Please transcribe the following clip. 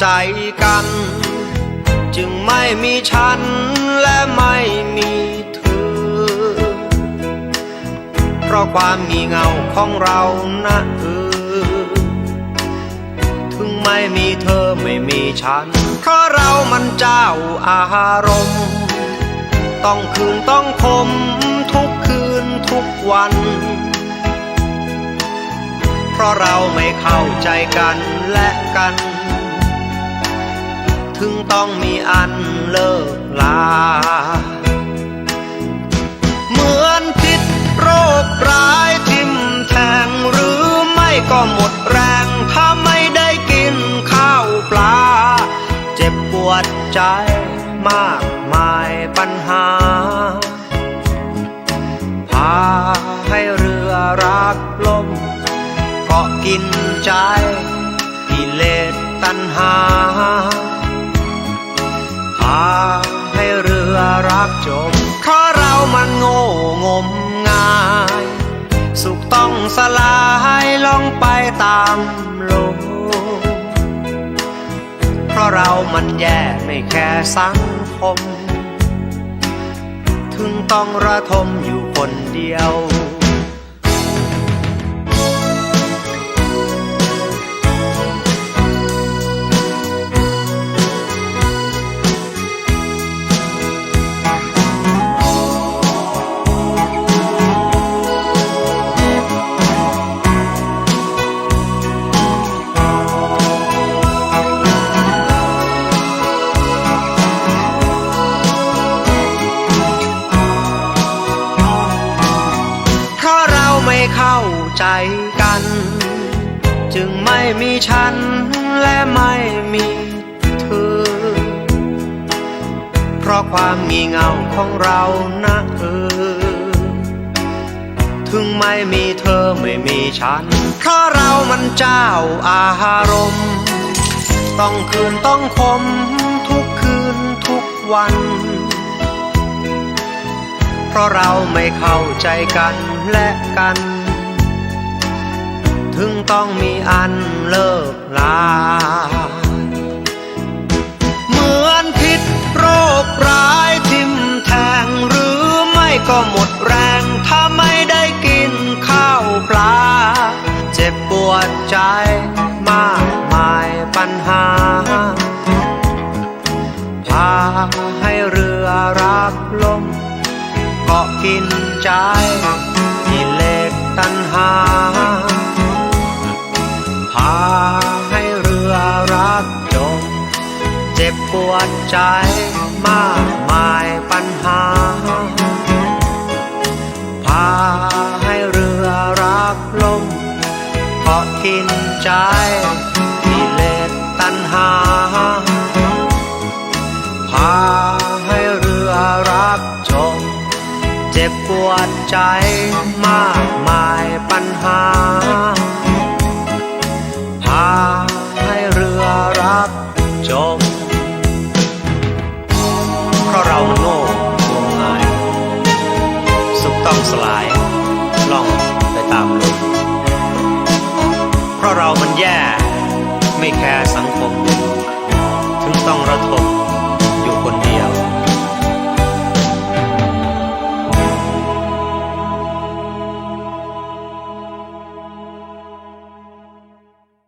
ใจกัน จึงไม่มีฉันและไม่มีเธอ เพราะความมีเงาของเรานะเออถึงไม่มีเธอไม่มีฉัน เพราะเรามันเจ้าอารมณ์ ต้องคืนต้องคมทุกคืนทุกวันเพราะเราไม่เข้าใจกันและกัน ถึงต้องมีอันเลิกลา เหมือนพิษโรคร้ายทิ่มแทงหรือไม่ก็หมดแรง ถ้าไม่ได้กินข้าวปลา เจ็บปวดใจมากมายปัญหา พาให้เรือรักลมเกาะกินใจกิเลสตัณหาาให้เรือรักจมเพราะเรามันโง่งมงาย สุขต้องสลายลงไปตามลกเพราะเรามันแย่ไม่แค่สังคม ถึงต้องระทมอยู่คนเดียว ใจกัน จึงไม่มีฉันและไม่มีเธอ เพราะความงี่เง่าของเรานะเออถึงไม่มีเธอไม่มีฉัน เพราะเรามันเจ้าอารมณ์ ต้องคืนต้องคมทุกคืนทุกวัน เพราะเราไม่เข้าใจกันและกัน ถึงต้องมีอันเลิกลา เหมือนพิษโรคร้ายทิ่มแทงหรือไม่ก็หมดแรงถ้าไม่ได้กินข้าวปลา เจ็บปวดใจมากมายปัญหา พาให้เรือรักลมเกาะกินใจกิเลสตัณหา จ็บปวดใจมากมายปัญหา พาให้เรือรักลมเกาะกินใจกิเลสตัณหา พาให้เรือรักจม เจ็บปวดใจมากมายปัญหา พา แย่ ไม่แคร์สังคม ถึงต้องระทม